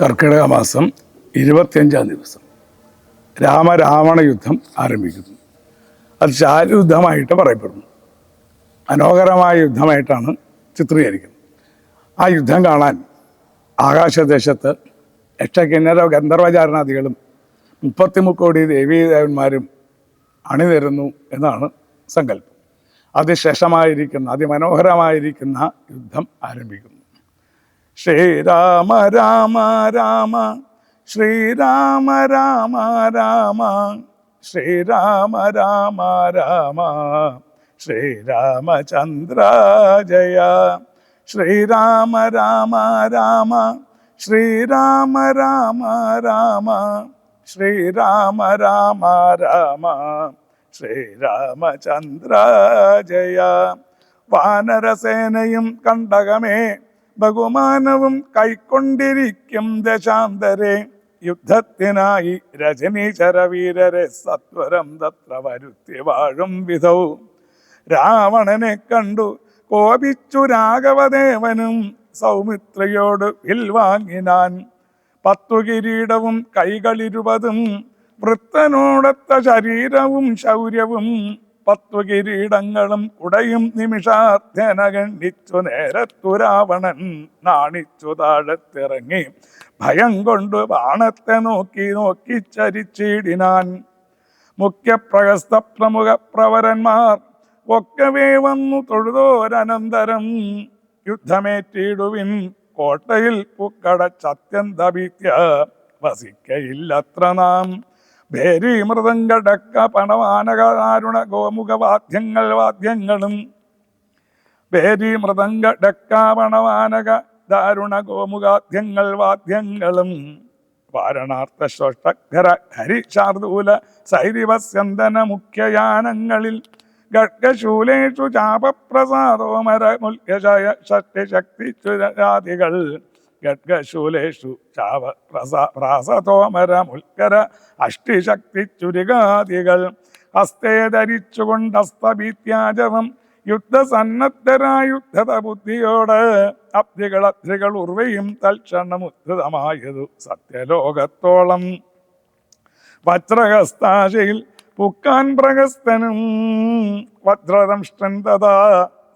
കർക്കിടക മാസം ഇരുപത്തിയഞ്ചാം ദിവസം. രാമരാവണ യുദ്ധം ആരംഭിക്കുന്നു. അത് ശാലുദ്ധമായിട്ട് പറയപ്പെടുന്നു. മനോഹരമായ യുദ്ധമായിട്ടാണ് ചിത്രീകരിക്കുന്നത്. ആ യുദ്ധം കാണാൻ ആകാശദേശത്ത് യക്ഷകിന്നര ഗന്ധർവചാരണാദികളും മുപ്പത്തിമുക്കോടി ദേവീദേവന്മാരും അണിനിരുന്നു എന്നാണ് സങ്കല്പം. അതിശേഷമായിരിക്കുന്ന അതിമനോഹരമായിരിക്കുന്ന യുദ്ധം ആരംഭിക്കുന്നു. ശ്രീരാമ രാമ രാമ ശ്രീരാമ രാമ രാമ ശ്രീരാമ രാമ രാമ ശ്രീരാമചന്ദ്ര ജയ ശ്രീരാമ രാമ രാമ ശ്രീരാമ രാമ രാമ ശ്രീരാമ രാമ രാമ ശ്രീരാമചന്ദ്ര ജയ. വാനരസേനയും കണ്ടകമേ ബഹുമാനവും കൈക്കൊണ്ടിരിക്കും ദശാന്തരെ. യുദ്ധത്തിനായി രജനീശരവീരരെ സത്വരം തത്ര വരുത്തി വാഴും വിധവും രാവണനെ കണ്ടു കോപിച്ചു രാഘവദേവനും സൗമിത്രയോട് വിൽവാങ്ങിനാൻ പത്തു കിരീടവും കൈകളിരുപതും വൃത്തനോടത്ത ശരീരവും ശൗര്യവും പത്തു കിരീടങ്ങളും കുടയും നിമിഷാർത്ഥന ഗണ്ഡിച്ചു നേരത്തു രാവണൻ നാണിച്ചു താഴത്തിറങ്ങി. ഭയം കൊണ്ട് ബാണത്തെ നോക്കി നോക്കി ചരിച്ചിടിനാൻ. മുഖ്യപ്രഹസ്ത പ്രമുഖ പ്രവരന്മാർ ഒക്കവേ വന്നു തൊഴുതോരനന്തരം യുദ്ധമേറ്റിടുവിൻ. കോട്ടയിൽ പൂക്കട ഭീത്യ വസിക്കയില്ലത്ര നാം. ഭേരി മൃദംഗടക്ക പണവാനകാരുണ ഗോമുഖ വാദ്യങ്ങൾ വാദ്യങ്ങളും. ഭേരി മൃദംഗടക്ക പണവാനക ദാരുണ ഗോമുഖാദ്യങ്ങൾ വാദ്യങ്ങളും. വാരണാർത്ഥ ശ്രോഷ്ടര ഹരി ശാർദൂല സൈരിവസ്യന്തന മുഖ്യയാനങ്ങളിൽ ഗഡ്ഗശൂലേഷു ചാപപ്രസാദോമര ഷഷ്ടി ശക്തി ചുരാദികൾ ഗഡ്ഗശൂലേഷു ചാവ പ്രസാ അഷ്ടിശക്തി ചുരികാദികൾ ഹസ്തേ ധരിച്ചുകൊണ്ട് അസ്തഭീത്യാജവം യുദ്ധസന്നദ്ധരായുദ്ധത ബുദ്ധിയോട് അബ്ദികൾ ഉർവയും തൽക്ഷണം ഉദ്ധൃതമായതു സത്യലോകത്തോളം. വജ്രഹസ്താശയിൽ പുക്കാൻ പ്രഹസ്തനും വജ്രദംഷ്ടൻ തഥാ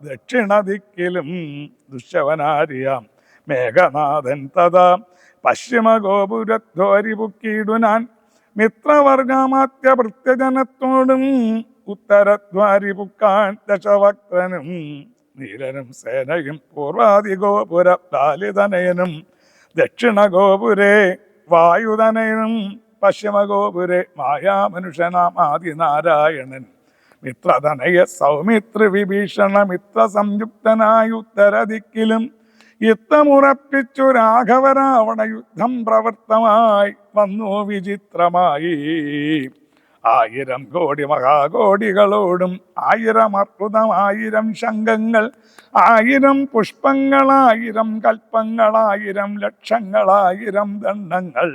ദക്ഷിണദിക്കിലും ദുഷ്യവനാരിയാം. മേഘനാഥൻ തഥാ. പശ്ചിമഗോപുരധ്വരി പുക്കിയിടുനാൻ മിത്രവർഗാമാത്യ ഭൃത്യജനത്തോടും ഉത്തരദ്വാരി പുക്കാൻ ദശവക്തനും നീലനും സേനയും പൂർവാദിഗോപുര ദാലിതനയനും ദക്ഷിണഗോപുരേ വായുതനയനും പശ്ചിമഗോപുരേ മായാമനുഷ്യനാം ആദിനാരായണൻ. മിത്രതനയ സൗമിത്രി വിഭീഷണ മിത്ര സംയുക്തനായ ഉത്തരദിക്കിലും യുദ്ധമുറപ്പിച്ചു രാഘവരാവണ യുദ്ധം പ്രവൃത്തമായി വന്നു വിചിത്രമായി. ആയിരം കോടി മഹാകോടികളോടും ആയിരം അർബുദം ആയിരം ശംഖങ്ങൾ ആയിരം പുഷ്പങ്ങളായിരം കൽപ്പങ്ങളായിരം ലക്ഷങ്ങളായിരം ദണ്ഡങ്ങൾ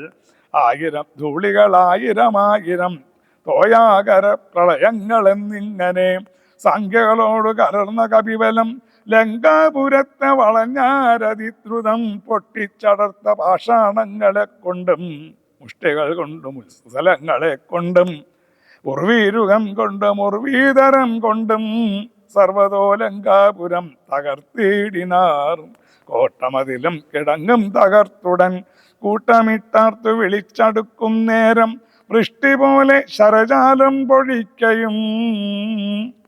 ആയിരം ധൂളികളായിരം ആയിരം തോയാകര പ്രളയങ്ങൾ എന്നിങ്ങനെ സംഖ്യകളോട് കലർന്ന കപിബലം ലങ്കാപുരത്തെ വളഞ്ഞാരതിദ്രുതം പൊട്ടിച്ചടർത്ത പാഷാണങ്ങളെ കൊണ്ടും മുഷ്ടികൾ കൊണ്ടും ഉത്സലങ്ങളെ കൊണ്ടും ഉർവീരുകം കൊണ്ടും ഉർവീതരം കൊണ്ടും സർവതോലങ്കാപുരം തകർത്തിടിനാർ. കോട്ടമതിലും കിടങ്ങും തകർത്തുടൻ കൂട്ടമിട്ടാർത്തു വിളിച്ചടുക്കും നേരം വൃഷ്ടി പോലെ ശരജാലം പൊഴിക്കയും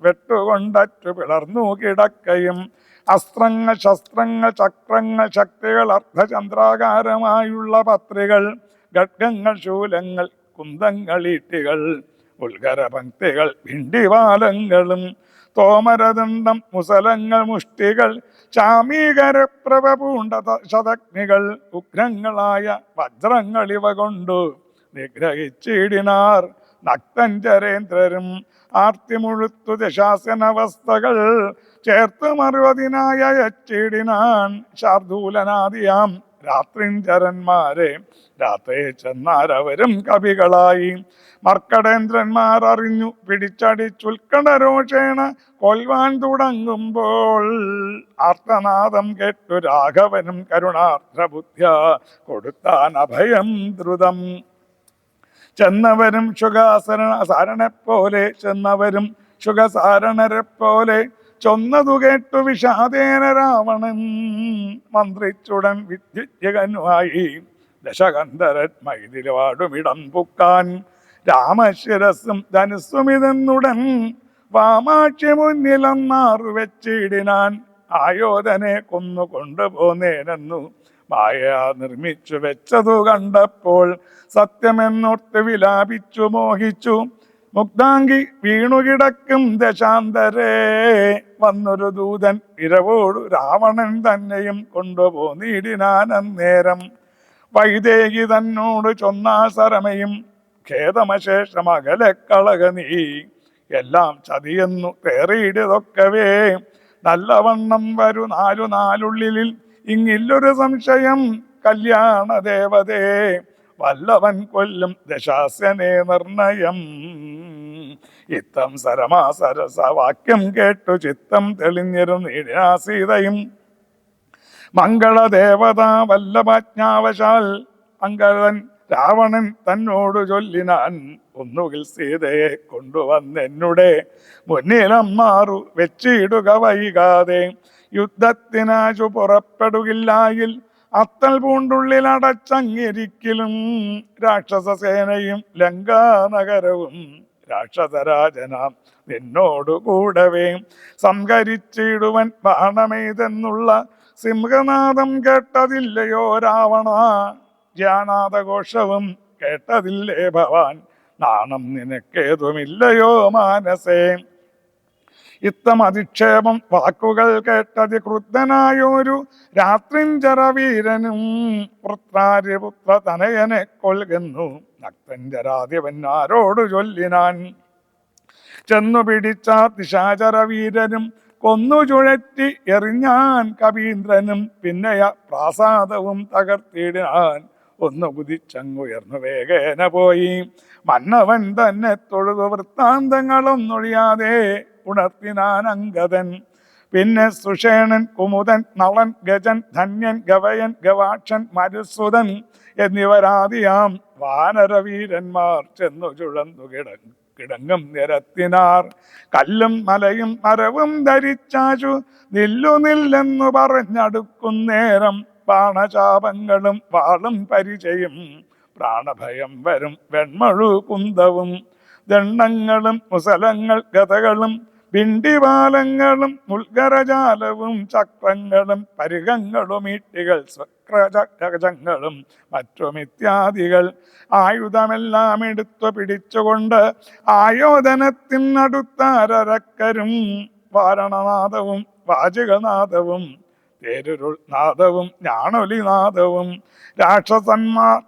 വെട്ടുകൊണ്ടറ്റു പിളർന്നു കിടക്കയും അസ്ത്രങ്ങൾ ശസ്ത്രങ്ങൾ ചക്രങ്ങൾ ശക്തികൾ അർദ്ധചന്ദ്രാകാരമായുള്ള പത്രികൾ ഘട്ടങ്ങൾ ശൂലങ്ങൾ കുന്തങ്ങൾ ഈട്ടികൾ ഉൽഗര പങ്ക്തികൾ ഭിണ്ടിവാലങ്ങളും തോമരദണ്ഡം മുസലങ്ങൾ മുഷ്ടികൾ ചാമീകര പൂണ്ട ശതഗ്നികൾ ഉഗ്രങ്ങളായ വജ്രങ്ങൾ ഇവ കൊണ്ടു നിഗ്രഹിച്ചിടിനാർ നക്തഞ്ചരേന്ദ്രരും ആർത്തിമുഴുത്തു ദശാസനവസ്ഥകൾ ചേർത്ത് മറുപതിനായ യച്ചിടിനാൻ ശാർദൂലനാദിയാം. രാത്രിഞ്ചരന്മാരെ രാത്രി ചെന്നാരവരും കവികളായി. മർക്കടേന്ദ്രന്മാർ അറിഞ്ഞു പിടിച്ചടിച്ചുൽക്കണരോഷേണ കൊൽവാൻ തുടങ്ങുമ്പോൾ ആർത്തനാദം കേട്ടു രാഘവനും കരുണാർദ്രബുദ്ധ്യ കൊടുത്താൻ അഭയം ദ്രുതം. ചെന്നവരും ശുഖാസരണ സാരണെപ്പോലെ പോലെ ചെന്നവരും ശുഖസാരണരെ പോലെ ചൊന്നതു കേട്ടു വിഷാദേന രാവണൻ മന്ത്രിച്ചുടൻ വിദ്യുജകനുമായി ദശകന്ധരൻ മൈതിലവാടുമിടം പുക്കാൻ രാമശിരസും ധനുസ്സുമിതെന്നുടൻ വാമാക്ഷി മുന്നിലന്നാറു വെച്ചിടിനാൻ ആയോധനെ കൊന്നു കൊണ്ടുപോന്നേനെന്നു മായ നിർമ്മിച്ചു വെച്ചതു കണ്ടപ്പോൾ സത്യമെന്നോർത്ത് വിലാപിച്ചു മോഹിച്ചു. മുക്താങ്കി വീണുകിടക്കും ദശാന്തരേ. വന്നൊരു ദൂതൻ ഇരവോടു രാവണൻ തന്നെയും കൊണ്ടുപോന്നിടിനാൻ അന്നേരം. വൈദേഹി തന്നോട് ചൊന്നാ സരമയും ഖേദമശേഷം അകലെ കളക നീ. എല്ലാം ചതിയെന്നു തേറിയിടതൊക്കവേ നല്ലവണ്ണം വരു നാലു നാലുള്ളിലിൽ ഇങ്ങില്ലൊരു സംശയം. കല്യാണ ദേവതേ വല്ലവൻ കൊല്ലും ദശാസ്യനെ നിർണയം. ഇത്തം സരമാസരസ വാക്യം കേട്ടു ചിത്തം തെളിഞ്ഞിരുന്നിടാ സീതയും മംഗളദേവത വല്ലഭജ്ഞാവശാൽ മംഗളൻ രാവണൻ തന്നോട് ചൊല്ലിനാൻ. ഒന്നുകിൽ സീതയെ കൊണ്ടുവന്നെന്നുടെ മുന്നിലമ്മാറു വെച്ചിടുക വൈകാതെ. യുദ്ധത്തിനാശു പുറപ്പെടുകില്ലായിൽ അത്തൽ പൂണ്ടുള്ളിൽ അടച്ചങ്ങിരിക്കലും രാക്ഷസസേനയും ലങ്കാനഗരവും രാക്ഷസരാജനാം നിന്നോടുകൂടവേ. സംഹരിച്ചിടുവൻ ബാണമെയ്തെന്നുള്ള സിംഹനാദം കേട്ടതില്ലയോ രാവണ? ജാനാദഘോഷവും കേട്ടതില്ലേ ഭവാൻ? നാണം നിനക്കേതുമില്ലയോ മാനസേ? ഇത്തം അധിക്ഷേപം വാക്കുകൾ കേട്ടതി ക്രുദ്ധനായൊരു രാത്രിഞ്ചരവീരനും പുത്രാര്യപുത്ര തനയനെ കൊൽകുന്നു നക്തഞ്ചരാധിപന്മാരോട് ചൊല്ലിനാൻ? ചെന്നു പിടിച്ച ദിശാചരവീരനും കൊന്നു ചുഴറ്റി എറിഞ്ഞാൻ കവീന്ദ്രനും പിന്നെയ പ്രാസാദവും തകർത്തിടാൻ. ഒന്ന് കുതിച്ചങ്ങുയർന്നു വേഗേന പോയി. മന്നവൻ തന്നെ തൊഴുതു വൃത്താന്തങ്ങളൊന്നൊഴിയാതെ ഉണർത്തിനാൻ അങ്കദൻ പിന്നെ സുഷേണൻ കുമുദൻ നളൻ ഗജൻ ധന്യൻ ഗവയൻ ഗവാക്ഷൻ മരുസുതൻ എന്നിവരാദിയാം. വാനരവീരന്മാർ ചെന്നു ചുഴന്നു കിടങ്ങും കിടങ്ങും നിരത്തിനാർ. കല്ലും മലയും മരവും ധരിച്ചാശു നില്ലു നില്ലെന്നു പറഞ്ഞടുക്കുന്നേരം പാണചാപങ്ങളും വാളും പരിചയും. പ്രാണഭയം വരും വെൺമഴു കുന്തവും. ദണ്ഡങ്ങളും മുസലങ്ങൾ ഗതകളും പിണ്ടിപാലങ്ങളും മുൾഗരജാലവും ചക്രങ്ങളും പരികങ്ങളും ഈട്ടികൾ ചക്രജങ്ങളും മറ്റും ഇത്യാദികൾ. ആയുധമെല്ലാം എടുത്തു പിടിച്ചുകൊണ്ട് ആയോധനത്തിനടുത്താരക്കരും വാരണനാദവും വാചകനാഥവും തേരുരുൾ നാദവും ഞാണൊലിനാദവും രാക്ഷസന്മാർ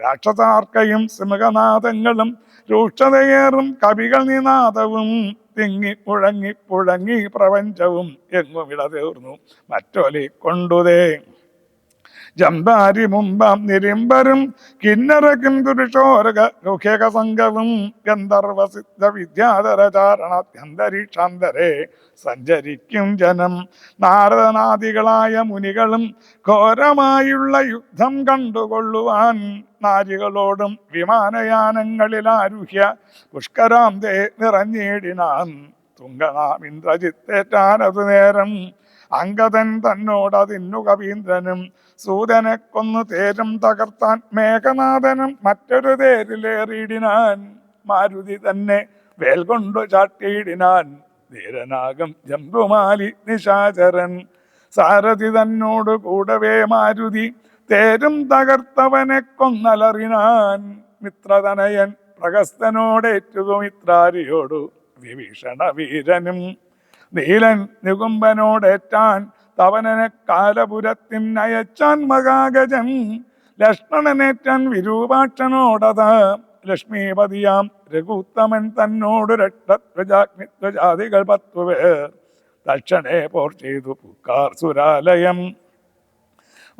രാക്ഷസാർക്കയും സിംഹനാഥങ്ങളും രൂക്ഷതയേറും കവികൾ നിനാദവും തിങ്ങി പുഴങ്ങി പുഴങ്ങി പ്രപഞ്ചവും എങ്ങും ഇടതീർന്നു. മറ്റൊലി കൊണ്ടുതേ. ജമ്പാരി മുമ്പാം നിരിമ്പരും കിന്നരക്കും പുരുഷോരക ഗുഹ്യക സംഘവും വിദ്യാധര ചാരണാത്യന്തരീക്ഷാന്തരെ സഞ്ചരിക്കും ജനം. നാരദനാദികളായ മുനികളും ഘോരമായുള്ള യുദ്ധം കണ്ടുകൊള്ളുവാൻ നാരികളോടും വിമാനയാനങ്ങളിൽ ആരുഹ്യ പുഷ്കരാന്തേ നിറഞ്ഞേടിനാൻ. തുങ്കനാം ഇന്ദ്രജിത്തേറ്റാനതു നേരം അങ്കദൻ തന്നോടതിന്നു കവീന്ദ്രനും സൂതനെ കൊന്നു തേരും തകർത്താൻ മേഘനാഥനും മറ്റൊരു തേരിലേറിയിടിനാൻ മാരുതി തന്നെ വേൽ കൊണ്ടു ചാട്ടിയിടിനാൻ ധീരനാകും ജംബുമാലി നിശാചരൻ. സാരഥി തന്നോട് കൂടവേ മാരുതി തേരും തകർത്തവനെ കൊന്നലറിനാൻ. മിത്രതനയൻ പ്രഗസ്തനോടേറ്റു മിത്രാരിയോടു വിഭീഷണ വീരനും നീലൻ നികുംബനോടേറ്റാൻ തവനനെ കാലപുരത്തിൻ അയച്ചാൻ മകാഗജൻ. ലക്ഷ്മണനേറ്റാൻ വിരൂപാക്ഷനോടത് ലക്ഷ്മീപതിയാം. രഘുത്തമൻ തന്നോട് രക്ഷധ്വജാഗ്നിധ്വജാതികൾ പത്തുപേർ തക്ഷണേ പോർ. ചെയ്തു പുക്കാർ സുരാലയം.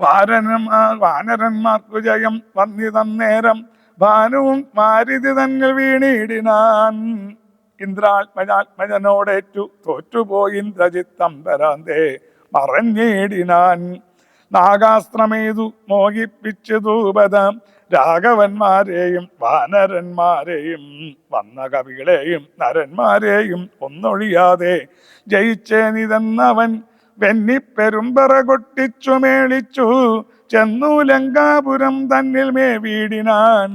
വാരന്മാർ വാനരന്മാർക്കു ജയം വന്നിതന്നേരം ഭാനുവും മാരുതി തന്നിൽ വീണിടിനാൻ. ഇന്ദ്രാത്മജാത്മജനോടേറ്റു തോറ്റുപോയി ഇന്ദ്രചിത്തം തരാന്തേ മറഞ്ഞേടിനാൻ. നാഗാസ്ത്രമേതു മോഹിപ്പിച്ചു ധൂപത രാഘവന്മാരെയും വാനരന്മാരെയും വന്ന കവികളെയും നരന്മാരെയും ഒന്നൊഴിയാതെ ജയിച്ചേനിതെന്നവൻ വെന്നിപ്പെരുമ്പറ കൊട്ടിച്ചു മേളിച്ചു. ചെന്നു ലങ്കാപുരം തന്നിൽ മേ വീടിനാൻ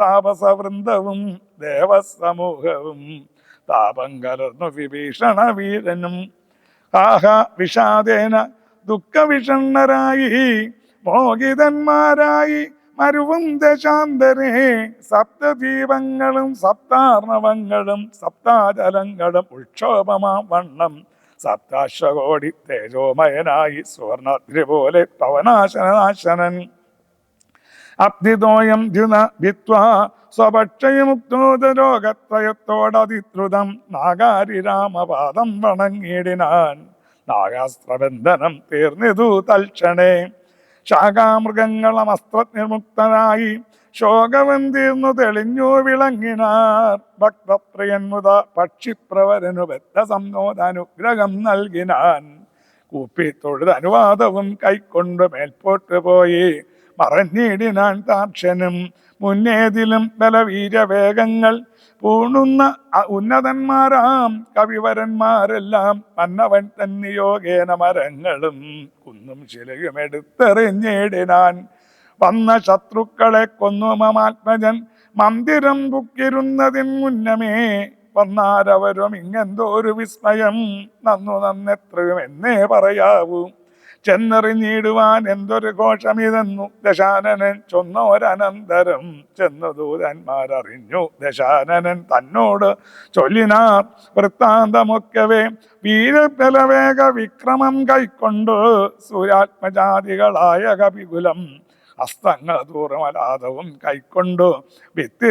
താപസവൃന്ദവും ദേവസമൂഹവും താപം കലർന്നു വിഭീഷണ വീരനും ആഹ വിഷാദേന ദുഃഖവിഷണ്ണരായി മോഹിതന്മാരായി മരുവും ദശാന്തരേ. സപ്തദീപങ്ങളും സപ്താർണവങ്ങളും സപ്താജലങ്ങളും ഉക്ഷോഭമാം വണ്ണം. സപ്താശ്വകോടി തേജോമയനായി സുവർണദ്രി പോലെ പവനാശനാശനൻ. അബ്ദിതോയം ദ്യുന ഭിത്വാ സ്വഭക്ഷയമുക്തോദരോഗത്രയത്തോടതിദ്രുതം നാഗാരി രാമപാദം വണങ്ങിയിടിനാൻ. നാഗാസ്ത്രബന്ധനം തീർന്നിതു തൽക്ഷണേ. ശാഖാമൃഗങ്ങളും അസ്ത്രനിർമുക്തനായി ശോകവൻ തീർന്നു തെളിഞ്ഞു വിളങ്ങിനാർ. ഭക്തപ്രിയന്മുത പക്ഷിപ്രവരനു ബദ്ധ സംനോദാനുഗ്രഹം നൽകിനാൻ. കൂപ്പി തൊഴുത് അനുവാദവും കൈക്കൊണ്ട് മേൽപോട്ട് പോയി. മറഞ്ഞിടിനാൻ താക്ഷനും മുന്നേതിലും ബലവീരവേഗങ്ങൾ പൂണുന്ന ഉന്നതന്മാരാം കവിവരന്മാരെല്ലാം മന്നവൻ തന്നിയോഗേന മരങ്ങളും കുന്നും ശിലയും എടുത്തെറിഞ്ഞിടിനാൻ. വന്ന ശത്രുക്കളെ കൊന്നു മമാത്മജൻ മന്ദിരം ബുക്കിരുന്നതിൻ മുന്നമേ വന്നാരവരും ഇങ്ങെന്തോ ഒരു വിസ്മയം. നന്നു നന്നെത്രയും എന്നേ പറയാവൂ. ചെന്നെറിഞ്ഞിടുവാൻ എന്തൊരു ഘോഷമിതെന്നു ദശാനനൻ ചൊന്നോരനന്തരം ചെന്നു ദൂതന്മാരറിഞ്ഞു. ദശാനനൻ തന്നോട് ചൊല്ലിനാർ വൃത്താന്തമൊക്കവേ വീരബലവേഗ വിക്രമം കൈക്കൊണ്ട് സൂര്യാത്മജാതികളായ കപികുലം ഹസ്തങ്ങൾ ദൂരമലാതവും കൈക്കൊണ്ടു ഭിത്തി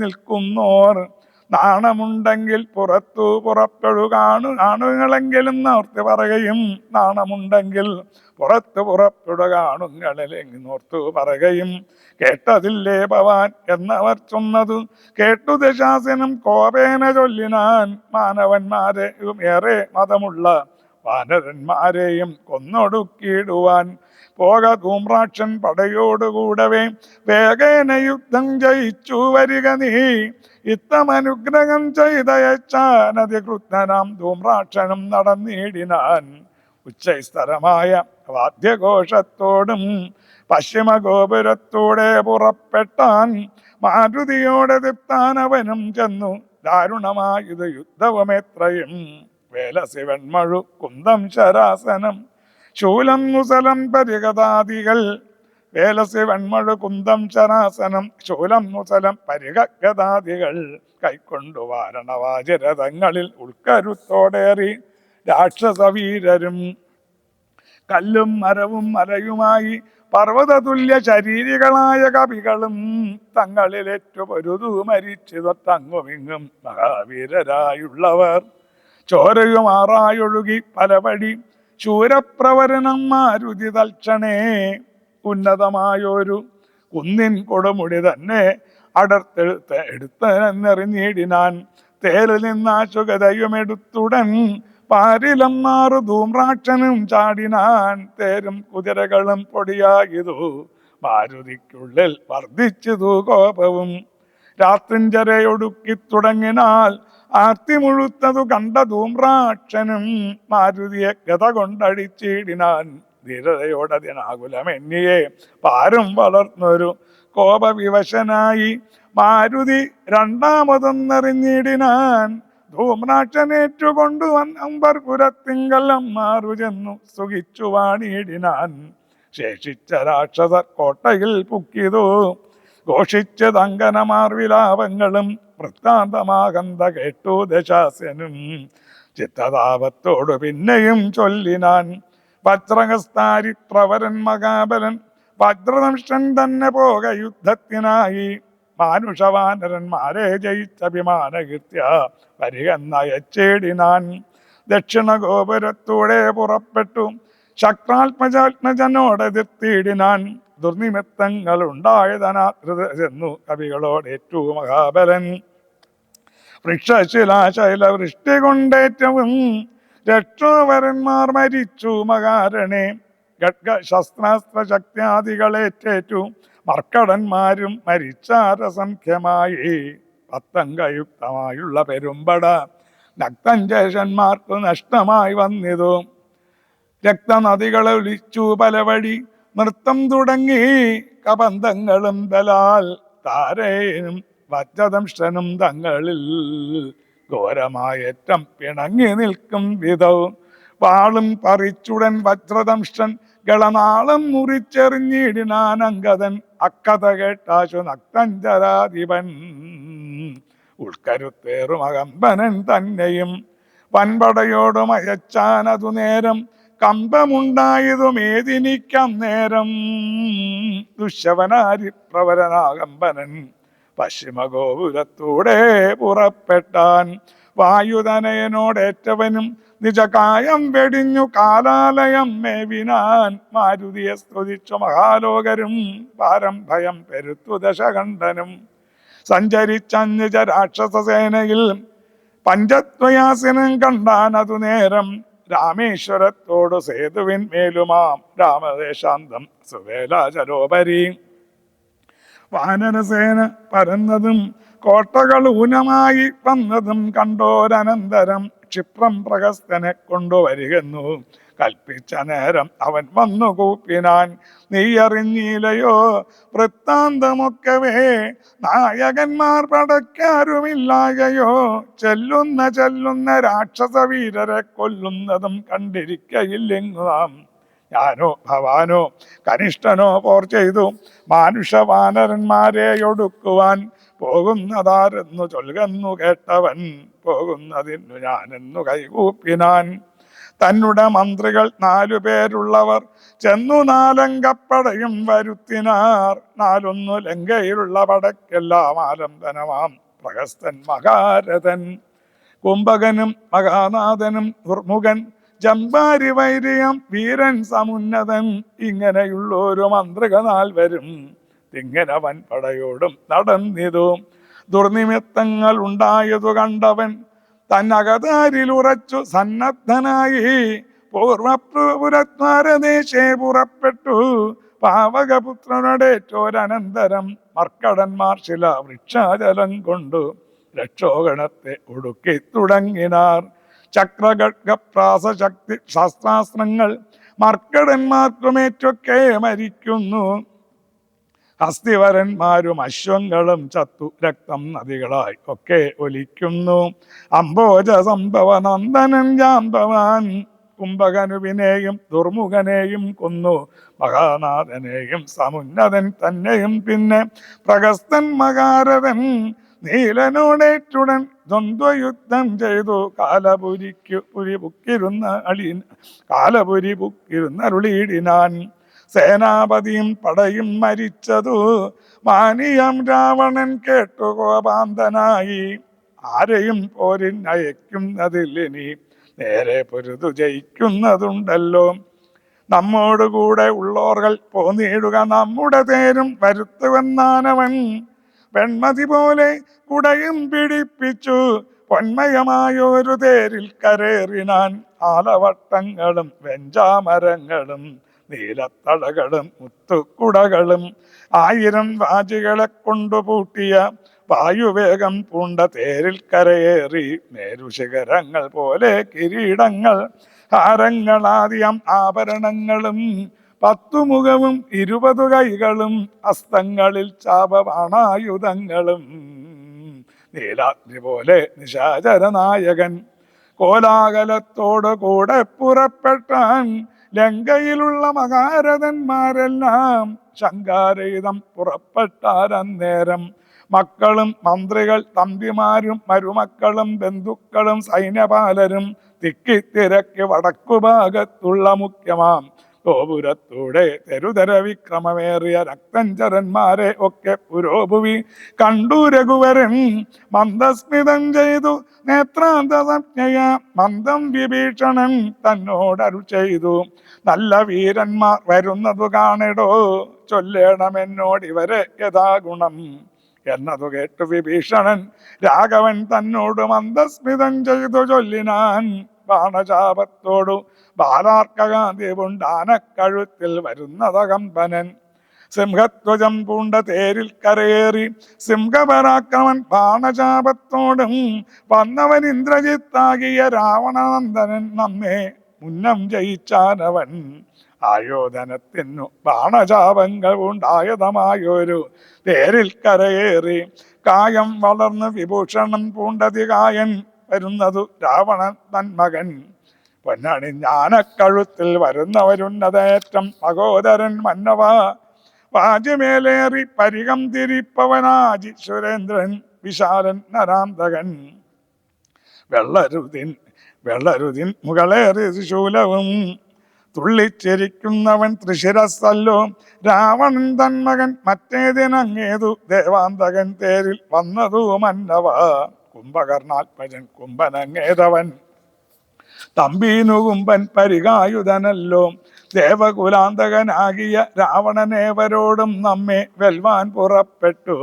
നിൽക്കുന്നോർ നാണമുണ്ടെങ്കിൽ പുറത്തു പുറപ്പെടു കാണു കാണുങ്ങളെങ്കിലും നോർത്ത് പറയുകയും നാണമുണ്ടെങ്കിൽ പുറത്തു പുറപ്പെടു കാണുങ്ങളിലെങ്കിൽ നോർത്തു പറയുകയും കേട്ടതില്ലേ ഭവാൻ എന്നവർ ചൊന്നതു. കേട്ടു ദശാസനം കോപേന ചൊല്ലിനാൻ മാനവന്മാരെയും ഏറെ മതമുള്ള വാനരന്മാരെയും കൊന്നൊടുക്കിയിടുവാൻ പോക ധൂമ്രാക്ഷൻ പടയോടുകൂടവേ വേഗേന യുദ്ധം ജയിച്ചു വരിക നീ. ഇത്തമനുഗ്രഹം ചെയ്തയച്ചാനധികൃതനാം ധൂമ്രാക്ഷനും നടന്നിടിനാൻ. ഉച്ചസ്ഥലമായ വാദ്യഘോഷത്തോടും പശ്ചിമ ഗോപുരത്തോടെ പുറപ്പെട്ടാൻ മാരുതിയോടെ തിപ്താൻ അവനും ചെന്നു. ദാരുണമായത് യുദ്ധവുമെത്രയും. വേലശിവന്മഴു കുന്തം ശരാസനം ശൂലം മുസലം പരിഗതാദികൾ. വേലസി വെൺമഴ കുന്തം ശരാസനം ശൂലം മുസലം പരിഗതാദികൾ. കൈക്കൊണ്ടു വാരണവാചരഥങ്ങളിൽ ഉൾക്കരുത്തോടേറി രാക്ഷസവീരരും കല്ലും മരവും മലയുമായി പർവതതുല്യ ശരീരികളായ കവികളും തങ്ങളിലേറ്റു പൊരുതു മരിച്ചത് തങ്ങുമിങ്ങും മഹാവീരരായുള്ളവർ. ചോരയുമാറായൊഴുകി പലപടി ശൂരപ്രവരനം മാരുതി തൽക്ഷണേ. ഉന്നതമായൊരു കുന്നിൻ കൊടുമുടി തന്നെ അടർത്തെടുത്ത് എടുത്തെറിഞ്ഞിടിനാൻ തേരിൽ പാരിലം മാറു ധൂമ്രാക്ഷനും ചാടിനാൻ. തേരും കുതിരകളും പൊടിയായതു മാരുതിക്കുള്ളിൽ വർദ്ധിച്ചതു കോപവും. രാത്രിഞ്ചരയൊടുക്കി തുടങ്ങിനാൽ ആർത്തി മുഴുത്തതു കണ്ട ധൂമ്രാക്ഷനും മാരുതിയെ ഗത കൊണ്ടടിച്ചിടിനാൻ ധീരതയോടതിനാകുലമെന്നിയെ പാരും വളർന്നൊരു കോപവിവശനായി മാരുതി രണ്ടാമതൊന്നറിഞ്ഞിടിനാൻ ധൂമ്രാക്ഷനേറ്റുകൊണ്ടു അമ്പർ പുരത്തിങ്കലം മാറു ചെന്നു സുഖിച്ചു വാണിയിടിനാൻ ശേഷിച്ച രാക്ഷസർ കോട്ടയിൽ പുക്കിതു. ഘോഷിച്ച് തങ്കനമാർവിലാപങ്ങളും വൃത്താന്തമാകന്ത കേട്ടു ദശാസ്യനും. ചിത്തതാപത്തോടു പിന്നെയും ചൊല്ലിനാൻ വജ്രഹസ്താരി പ്രവരൻ മകാബലൻ വജ്രദംഷൻ തന്നെ പോക യുദ്ധത്തിനായി. മാനുഷവാനരന്മാരെ ജയിച്ചഭിമാനകീർത്യ വരികന്നയച്ചേടിനാൻ ദക്ഷിണ ഗോപുരത്തൂടെ പുറപ്പെട്ടു. ശക്രാത്മജാത്മജനോടെതിർത്തിയിടിനാൻ ദുർനിമിത്തങ്ങൾ ഉണ്ടായതനാതൃതെന്നു കവികളോടേറ്റു മഹാബലൻ. വൃക്ഷശിലാശൈല വൃഷ്ടി കൊണ്ടേറ്റവും രക്ഷോവരന്മാർ മരിച്ചു മകാരണേ ഖഡ്ഗ ശസ്ത്രാസ്ത്ര ശക്തിയാദികളേറ്റേറ്റു മർക്കടന്മാരും മരിച്ചാരസംഖ്യമായി. പത്തംഗയുക്തമായുള്ള പെരുമ്പട നക്തഞ്ചേഷന്മാർക്ക് നഷ്ടമായി വന്നിതു. രക്തനദികളെ ഒലിച്ചു പലവഴി നൃത്തം തുടങ്ങി കബന്ധങ്ങളും ബലാൽ താരേനും വജ്രദംഷ്ടനും തങ്ങളിൽ ഘോരമായേറ്റം പിണങ്ങി നിൽക്കും വിധവും. വാളും പറിച്ചുടൻ വജ്രദംഷ്ടൻ ഗളനാളം മുറിച്ചെറിഞ്ഞിടിനാനങ്കതൻ അക്കഥ കേട്ടാശു നക്തഞ്ചരാധിപൻ ഉൾക്കരുത്തേറും അകമ്പനൻ തന്നെയും. വൻപടയോടും അയച്ചാനതു നേരം. കമ്പമുണ്ടായതും ഏതിനിക്കം നേരം ദുഷ്യവനാരി പ്രവരനാകമ്പനൻ പശ്ചിമഗോപുരത്തൂടെ പുറപ്പെട്ടാൻ വായുതനയനോടേറ്റവനും നിജകായം വെടിഞ്ഞു കാലാലയം മേവിനാൻ മാരുതിയെ സ്തുതിച്ചു മഹാലോകരും പാരം ഭയം പെരുത്തു ദശകണ്ഠനും. സഞ്ചരിച്ചഞ്ഞുജ രാക്ഷസ സേനയിൽ പഞ്ചത്വയാസിനും കണ്ടാൻ അതു നേരം രാമേശ്വരത്തോട് സേതുവിൻ മേലുമാം രാമദേശാന്തം സുവേലാചരോപരി വാനരസേന പരന്നതും കോട്ടകൾ ഊനമായി വന്നതും കണ്ടോരനന്തരം ക്ഷിപ്രം പ്രഹസ്തനെ കൊണ്ടുവരികെന്നു. കൽപ്പിച്ച നേരം അവൻ വന്നു കൂപ്പിനാൻ. നീ അറിഞ്ഞില്ലയോ വൃത്താന്തമൊക്കവേ നായകന്മാർ പടക്കാരുമില്ലാകയോ ചെല്ലുന്ന ചെല്ലുന്ന രാക്ഷസ വീരരെ കൊല്ലുന്നതും കണ്ടിരിക്കയില്ലെങ്ങു നാം ഞാനോ ഭവാനോ കനിഷ്ഠനോ പോർ ചെയ്തു. മാനുഷവാനരന്മാരെ ഒടുക്കുവാൻ പോകുന്നതാരെന്നു ചൊൽകന്നു കേട്ടവൻ. പോകുന്നതിന്നു ഞാനെന്നു കൈകൂപ്പിനാൻ. തന്നെ മന്ത്രികൾ നാലു പേരുള്ളവർ ചെന്നു നാലങ്കപ്പടയും വരുത്തിനാർ. നാലൊന്നു ലങ്കയിലുള്ള പടക്കെല്ലാം ആലംബനമാം. പ്രഹസ്തൻ മഹാരഥൻ. കുംഭകനും മഹാനാഥനും ദുർമുഖൻ ജമ്പാരി വൈര്യം വീരൻ സമുന്നതൻ ഇങ്ങനെയുള്ളൊരു മന്ത്രികനാൽ വരും. ഇങ്ങനെ വൻപടയോടും നടന്നിതു. ദുർനിമിത്തങ്ങൾ ഉണ്ടായതു കണ്ടവൻ തന്നകതാരിലുറച്ചു സന്നദ്ധനായി. പൂർവപുരദ്വാരദേശേ പുറപ്പെട്ടു. പാവകപുത്രനുടേറ്റോരനന്തരം മർക്കടന്മാർ ശില വൃക്ഷാചലം കൊണ്ടു രക്ഷോഗണത്തെ ഒടുക്കി തുടങ്ങിനാർ. ചക്രഖഡ്ഗപ്രാസശക്തി ശാസ്ത്രാസ്ത്രങ്ങൾ മർക്കടന്മാർക്കുമേറ്റൊക്കെ മരിക്കുന്നു. ഹസ്തിവരന്മാരും അശ്വങ്ങളും ചത്തു രക്തം നദികളായി ഒക്കെ ഒലിക്കുന്നു. അംബോജ സംഭവ നന്ദനൻ ജാമ്പവാൻ കുംഭകനുവിനെയും ദുർമുഖനെയും കൊന്നു. മഹാനാഥനെയും സമുന്നതൻ തന്നെയും പിന്നെ പ്രഗസ്തൻ മകാരവൻ നീലനോടേറ്റുടൻ ദ്വന്ദ്വയുദ്ധം ചെയ്തു. കാലപുരിക്കു പുരി പുക്കിരുന്ന അളി കാലപുരി പുക്കിരുന്ന അരുളിയിടിനാൻ സേനാപതിയും പടയും മരിച്ചതു. മാനിയം രാവണൻ കേട്ടു കോപാന്തനായി. ആരെയും പോരിൻ അയക്കുന്നതിൽ ഇനി നേരെ പൊരുതു ജയിക്കുന്നതുണ്ടല്ലോ. നമ്മോടുകൂടെ ഉള്ളോർകൾ പോന്നിടുക നമ്മുടെ തേരും വരുത്തുവെന്നാനവൻ വെൺമതി പോലെ കുടയും പിടിപ്പിച്ചു. പൊന്മയമായൊരു തേരിൽ കരേറിനാൻ ആലവട്ടങ്ങളും വെഞ്ചാമരങ്ങളും നീലത്തടകളും മുത്തുക്കുടകളും ആയിരം വാജികളെ കൊണ്ടുപൂട്ടിയ വായുവേഗം പൂണ്ട തേരിൽ കരയേറി മേരുശിഖരങ്ങൾ പോലെ കിരീടങ്ങൾ ഹാരങ്ങളാദ്യം ആഭരണങ്ങളും പത്തുമുഖവും ഇരുപതു കൈകളും അസ്തങ്ങളിൽ ചാപവാണായുധങ്ങളും. നീലാഗ്നി പോലെ നിശാചര നായകൻ കോലാഹലത്തോടു കൂടെ പുറപ്പെട്ടാൻ ലങ്കയിലുള്ള മകാരഥന്മാരെല്ലാം ശങ്കാരയുധം പുറപ്പെട്ടാരന്നേരം മക്കളും മന്ത്രികൾ തമ്പിമാരും മരുമക്കളും ബന്ധുക്കളും സൈന്യപാലരും തിക്കിത്തിരക്ക് വടക്കുഭാഗത്തുള്ള മുഖ്യമാം ഗോപുരത്തൂടെ തെരുതര വിക്രമമേറിയ രക്തഞ്ചരന്മാരെ ഒക്കെ പുരോഭുവി. കണ്ടു രഘുവരൻ മന്ദസ്മിതം ചെയ്തു. നേത്രാന്ത സംജ്ഞയ മന്ദം വിഭീഷണൻ തന്നോടരു ചെയ്തു. നല്ല വീരന്മാർ വരുന്നതു കാണിടോ? ചൊല്ലേണമെന്നോട് ഇവരെ യഥാഗുണം എന്നതു കേട്ടു വിഭീഷണൻ. രാഘവൻ തന്നോട് മന്ദസ്മിതം ചെയ്തു ചൊല്ലിനാൻ ബാണചാപത്തോടു ബാലാർക്കകാന്തി പുണ്ടാനക്കഴുത്തിൽ വരുന്നതകമ്പനൻ. സിംഹത്വജം പൂണ്ട തേരിൽ കരയേറി സിംഹപരാക്രമൻ ബാണചാപത്തോടും വന്നവൻ ഇന്ദ്രജിത്താകിയ രാവണനന്ദനൻ നമ്മെ മുന്നം ജയിച്ചാനവൻ. ആയോധനത്തിനു ബാണചാപങ്ങൾ ഉണ്ടായതമായൊരു തേരിൽ കരയേറി കായം വളർന്ന് വിഭൂഷണം പൂണ്ടതി കായൻ വരുന്നതു രാവണൻ തൻ മകൻ പൊന്നണി ജ്ഞാനക്കഴുത്തിൽ വരുന്നവരുന്നതേറ്റം മകോദരൻ മന്നവ. വാജുമേലേറി പരികം തിരിപ്പവനാജി സുരേന്ദ്രൻ വിശാലൻ നരാന്തകൻ. വെള്ളരുതിൻ വെള്ളരുതിൻ മുകളേറി ശൂലവും. തുള്ളിച്ചിരിക്കുന്നവൻ തൃശിരസ്സല്ലോ രാവണൻ തന്മകൻ മകൻ മറ്റേതിനങ്ങേതു ദേവാന്തകൻ തേരിൽ വന്നതു മന്നവ. കുംഭകർണാത്മജൻ കുംഭനങ്ങേതവൻ. തമ്പീനു കുംഭൻ പരികായുധനല്ലോ ദേവകുലാന്തകനാകിയ രാവണനേവരോടും നമ്മെ വെൽവാൻ പുറപ്പെട്ടു.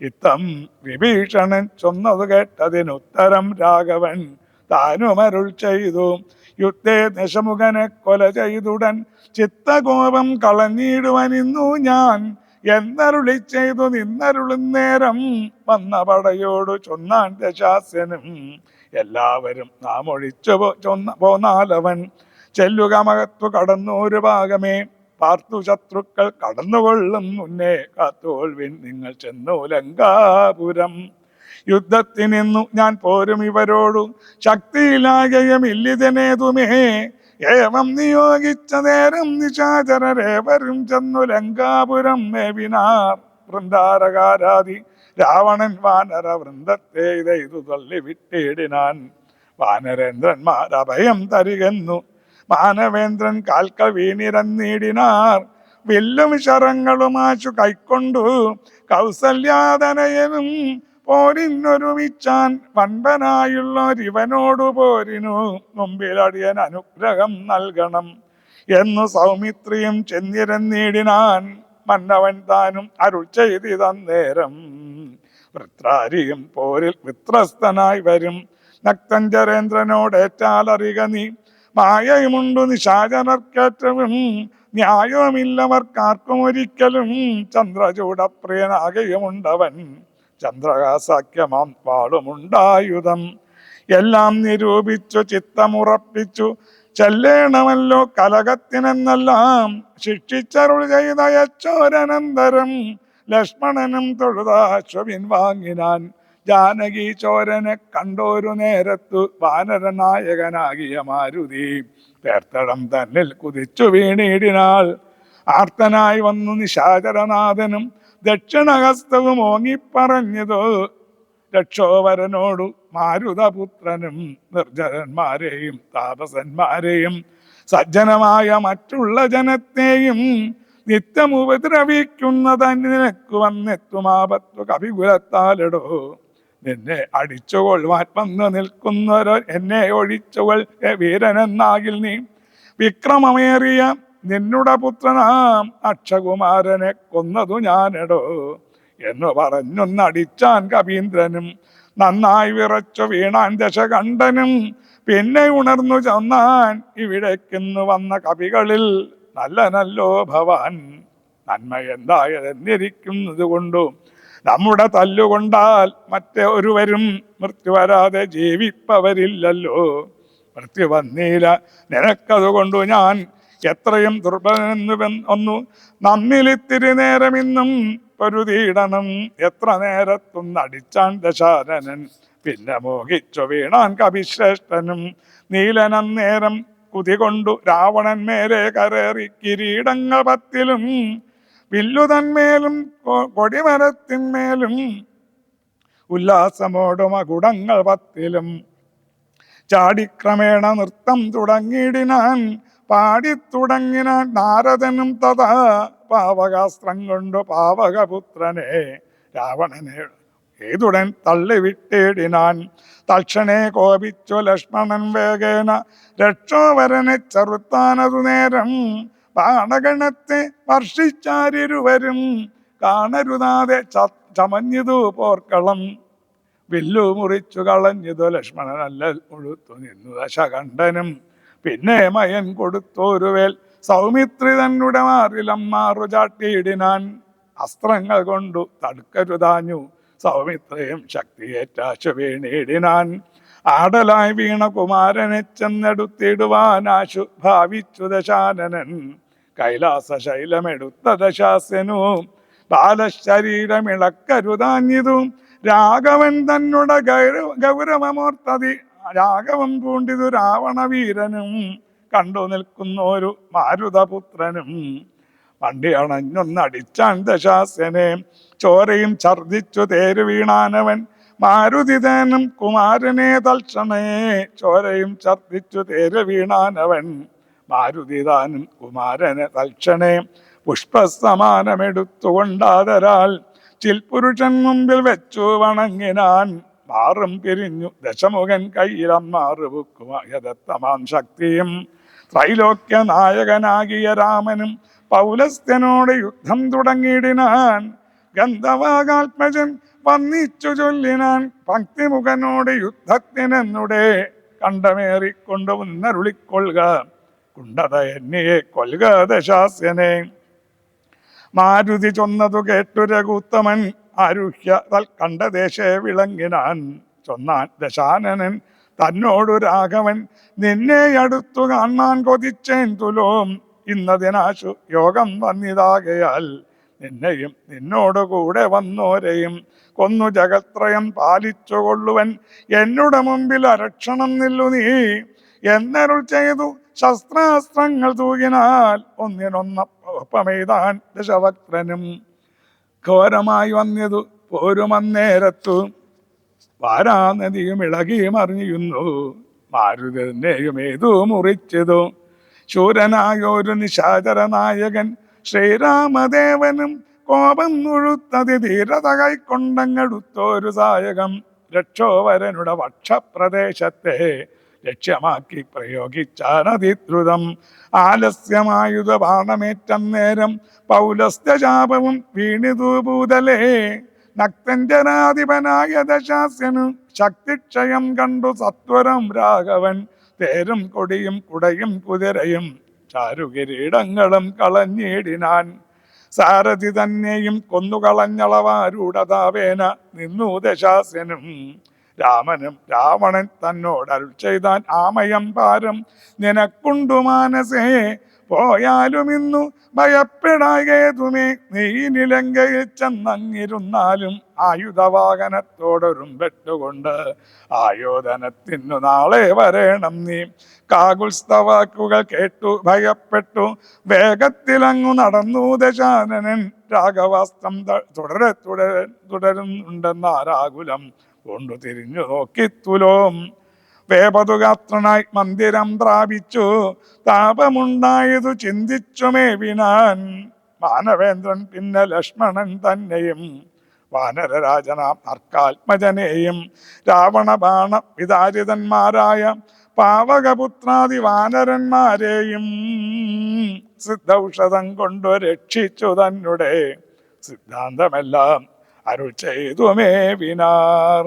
ഇത്തം വിഭീഷണൻ ചൊന്നത് കേട്ടതിനുത്തരം രാഘവൻ താനുമരുൾ ചെയ്തു. യുദ്ധേ ദശമുഖനെ കൊല ചെയ്തുടൻ ചിത്തകോപം കളഞ്ഞിടുവനിന്നു ഞാൻ. എന്നരുളി ചെയ്തു നിന്നരുളുന്നേരം വന്ന പടയോടു ചൊന്നാൻ ദശാസ്യനും എല്ലാവരും നാം ഒഴിച്ചു പോന്നാലവൻ ചെല്ലുക മകത്തു കടന്നു ഒരു ഭാഗമേ. പാർത്തു ശത്രുക്കൾ കടന്നുകൊള്ളും മുന്നേ കാത്തോൾവിൻ നിങ്ങൾ ചെന്നു ലങ്കാപുരം. യുദ്ധത്തിനിന്നു ഞാൻ പോരും ഇവരോടു. ശക്തിയിലാകയമില്ലിതനേതുമേ ഏവം നിയോഗിച്ച നേരം നിശാചരരേവരും ചെന്നു ലങ്കാപുരം മേവിനാർ. വൃന്ദാരകാരാതി രാവണൻ വാനര വൃന്ദത്തെ ഇതെയ്തു തള്ളി വിട്ടിടിനാൻ. വാനരേന്ദ്രന്മാർ അഭയം തരികെന്നു. മാനവേന്ദ്രൻ കാൽക്കൾ വീണിരന്നീടിനാർ വില്ലും ശരങ്ങളുമാശു കൈക്കൊണ്ടു. കൗസല്യാതനയനും പോരിനൊരുമിച്ചാൻ വൻപനായുള്ളൊരിവനോടു പോരിനു. മുമ്പിലടിയൻ അനുഗ്രഹം നൽകണം എന്നു സൗമിത്രിയും ചെന്നിരന്നീടിനാൻ മന്നവൻ താനും അരുൾ ചെയ്തിതന്നേരം വൃത്രാരിയും പോരിൽ വിത്രസ്തനായി വരും. നക്തഞ്ചരേന്ദ്രനോടേറ്റാലറിക നീ. മായയുമുണ്ടു നിശാചനർക്കേറ്റവും. ന്യായവുമില്ലവർക്കാർക്കും ഒരിക്കലും ചന്ദ്രചൂടപ്രിയനാകയുമുണ്ടവൻ. ചന്ദ്രകാസാഖ്യമാം വാളുമുണ്ടായുധം. എല്ലാം നിരൂപിച്ചു ചിത്തമുറപ്പിച്ചു. ചെല്ലേണമല്ലോ കലകത്തിനെന്നെല്ലാം. ശിക്ഷിച്ചരുൾ ചെയ്ത യച്ചോരനന്തരം. ലക്ഷ്മണനും തൊഴുതാശ്വിൻ വാങ്ങിനാൻ. ജാനകി ചോരനെ കണ്ടോരു നേരത്തു വാനരനായകനാകിയ മാരുതി. തേർത്തടം തന്നിൽ കുതിച്ചു വീണിടിനാൾ. ആർത്തനായി വന്നു നിശാചരനാഥനും ദക്ഷിണഹസ്തവും ഓങ്ങിപ്പറഞ്ഞതോ. രക്ഷോവരനോടു മാരുതപുത്രനും നിർജരന്മാരെയും താപസന്മാരെയും സജ്ജനമായ മറ്റുള്ള ജനത്തെയും നിത്യം ഉപദ്രവിക്കുന്നത് നിനക്ക് വന്നെത്തുമാപത്തു കവികുലത്താലിടോ. നിന്നെ അടിച്ചുകൊള്ളുവാൻ വന്നു നിൽക്കുന്നവരോ എന്നെ ഒഴിച്ചുകൊൾ വീരനെന്നാകിൽ നീ വിക്രമമേറിയ നിന്നുടെ പുത്രനാം അക്ഷകുമാരനെ കൊന്നതു ഞാനെടോ എന്ന് പറഞ്ഞൊന്നടിച്ചാൻ കവീന്ദ്രനും നന്നായി വിറച്ചു വീണാൻ ദശകണ്ഠനും പിന്നെ ഉണർന്നു ചെന്നാൻ ഇവിടേക്കിന്ന് വന്ന കവികളിൽ നല്ല നല്ലോ ഭവാൻ നന്മ എന്തായതെന്നിരിക്കുന്നത് കൊണ്ടും നമ്മുടെ തല്ലുകൊണ്ടാൽ മറ്റേ ഒരുവരും മൃത്യു വരാതെ ജീവിപ്പവരില്ലല്ലോ. മൃത്യു വന്നീല നിനക്കതുകൊണ്ടു ഞാൻ എത്രയും ദുർബലനെന്ന് നമ്മിലിത്തിരി ഒന്നു ഇന്നും പൊരുതിയിടണം. എത്ര നേരത്തും നടിച്ചാൻ ദശാനനൻ പിന്നെ മോഹിച്ചു വീണാൻ കവിശ്രേഷ്ഠനും നീലനം നേരം കുതികൊണ്ടു രാവണൻ മേലെ കരേറി കിരീടങ്ങൾ പത്തിലും വില്ലുതന്മേലും കൊടിമരത്തിന്മേലും ഉല്ലാസമോടും അകുടങ്ങൾ പത്തിലും. ചാടിക്രമേണ നൃത്തം തുടങ്ങിയിടിനാൻ പാടിത്തുടങ്ങിന നാരദനും തഥാ പാവകാസ്ത്രം കൊണ്ടു പാവകപുത്രനെ രാവണനെ ഏതുടൻ തള്ളിവിട്ടേടിനാൻ. തക്ഷണേ കോപിച്ചു ലക്ഷ്മണൻ വേഗേന രക്ഷോവരനെ ചെറുത്താനതു നേരം. ബാണഗണത്തെ വർഷിച്ചാരിരുവരും കാണരുതാതെ ചമഞ്ഞിതു പോർക്കളം. വില്ലു മുറിച്ചു കളഞ്ഞിതു ലക്ഷ്മണനല്ല ഉഴുത്തു നിന്നു ദശകണ്ഠനും. പിന്നെ മയൻ കൊടുത്തോരുവേൽ സൗമിത്രി തന്നുടെ മാറിലം മാറു അസ്ത്രങ്ങൾ കൊണ്ടു തടുക്കരുതാഞ്ഞു സൗമിത്രയും ശക്തിയേറ്റാശ വീണിടിനാൻ ആടലായി വീണ കുമാരനെ ചെന്നെടുത്തിടുവാനാശു ഭാവിച്ചു ദശാനനൻ. കൈലാസ ശൈലമെടുത്ത ദശാസ്യനു ബാലശരീരമിളക്കരുതാഞ്ഞിതും. രാഘവൻ തന്നുട ഗൗരവ ഗൗരവമോർത്തതി. രാഘവം പൂണ്ടിതു രാവണവീരനും. കണ്ടു നിൽക്കുന്നൊരു മാരുതപുത്രനും. വണ്ടി അണഞ്ഞൊന്നടിച്ചാൻ ദശാസ്യനെ ചോരയും ഛർദിച്ചു തേര് വീണാനവൻ മാരുതിതനും കുമാരനെ തൽക്ഷണേ. ചോരയും ഛർദിച്ചു തേര് വീണാനവൻ മാരുതിതാനും കുമാരനെ തൽക്ഷണേ. പുഷ്പസമാനമെടുത്തുകൊണ്ടാതരാൽ ചിൽപുരുഷൻ മുമ്പിൽ വെച്ചു വണങ്ങിനാൻ മാറും പിരിഞ്ഞു ദശമുഖൻ കയ്യിലമ്മാറ് ബുക്കുമായതത്തമാം ശക്തിയും. ത്രൈലോക്യ നായകനാകിയ രാമനും പൗലസ്ത്യനോട് യുദ്ധം തുടങ്ങിയിടിനാൻ ഗന്ധവാകാത്മജൻ വന്നിച്ചു ചൊല്ലിനാൻ ഭക്തിമുഖനോട് യുദ്ധത്തിനെന്നുടെ കണ്ടമേറിക്കൊണ്ട് വന്നരുളിക്കൊള്ളുക കുണ്ടത എന്നെയെ കൊല്ലുക ദശാസ്യനെ. മാരുതി ചൊന്നതു കേട്ടു രഘുത്തമൻ ആരുഹ്യ തൽ കണ്ട ദേശേ വിളങ്ങിനാൻ ചൊന്നാൻ ദശാനനൻ. തന്നോടു രാഘവൻ നിന്നെ അടുത്തു കാണാൻ കൊതിച്ചേൻ തുലോം ഇന്നതിനാശു യോഗം വന്നിതാകയാൽ നിന്നെയും നിന്നോടുകൂടെ വന്നോരെയും കൊന്നു ജഗത്രയം പാലിച്ചുകൊള്ളുവൻ എന്നുടെ മുമ്പിൽ അരക്ഷണം നില്ലു നീ. എന്നരുൾ ചെയ്തു ശസ്ത്രാസ്ത്രങ്ങൾ തൂകിനാൽ ഒന്നിനൊന്നൊപ്പമെയ്താൻ ദശവക്രനും ഘോരമായി വന്നതു പോരുമന്നേരത്തു. വാരാനദിയും ഇളകി മറിയുന്നു മാരുതനെയും ഏതു മുറിച്ചതു. ശൂരനായൊരു നിശാചര നായകൻ ശ്രീരാമദേവനും കോപം നുഴുത്തതി ധീരത കൈക്കൊണ്ടങ്ങടുത്തോരു സായകം രക്ഷോവരനുടെ വക്ഷപ്രദേശത്തെ ലക്ഷ്യമാക്കി പ്രയോഗിച്ചാനതിദ്രുതം ആലസ്യമായുധ ബാണമേറ്റം നേരം പൗലസ്ത്യശാപവും വീണിതു ഭൂതലേ നക്തഞ്ജനാധിപനായ ദശാസ്യനു ശക്തിക്ഷയം കണ്ടു സത്വരം രാഘവൻ തേരും കൊടിയും കുടയും കുതിരയും ചാരുകിരീടങ്ങളും കളഞ്ഞിടിനാൻ. സാരഥി തന്നെയും കൊന്നുകളഞ്ഞളവാരൂഢതാവേന നിന്നു ദശാസ്യനും. രാമനും രാവണൻ തന്നോട് അരുൾ ചെയ്താൻ ആമയം പാരം. നിനക്കുണ്ടു മാനസേ പോയാലും ഇന്നു ഭയപ്പെടാകേതുമേ? നീ നിലങ്കയിൽ ചെന്നങ്ങിരുന്നാലും ആയുധവാഹനത്തോടൊരു പെട്ടുകൊണ്ട് ആയോധനത്തിനു നാളെ വരേണം നീ. കാകുൽസ്തവാക്കുകൾ കേട്ടു ഭയപ്പെട്ടു. വേഗത്തിലങ്ങു നടന്നു ദശാനനൻ രാഘവാസ്ത്രം തുടരെ തുടരെ തുടരെ തുടരുന്നുണ്ടെന്നാരാകുലം കൊണ്ടു തിരിഞ്ഞു നോക്കി തുലോം. വേപതുഗാത്രനായി മന്ദിരം പ്രാപിച്ചു. താപമുണ്ടായതു ചിന്തിച്ചുമേ വിനാൻ. മാനവേന്ദ്രൻ പിന്നെ ലക്ഷ്മണൻ തന്നെയും. വാനരരാജനാം അർക്കാത്മജനെയും. രാവണ ബാണ വിതാരിതന്മാരായ പാവകപുത്രാദി വാനരന്മാരെയും സിദ്ധൌഷധം കൊണ്ടു രക്ഷിച്ചു തന്നെ സിദ്ധാന്തമെല്ലാം അരുൾ ചെയ്തുമേ മേവിനാർ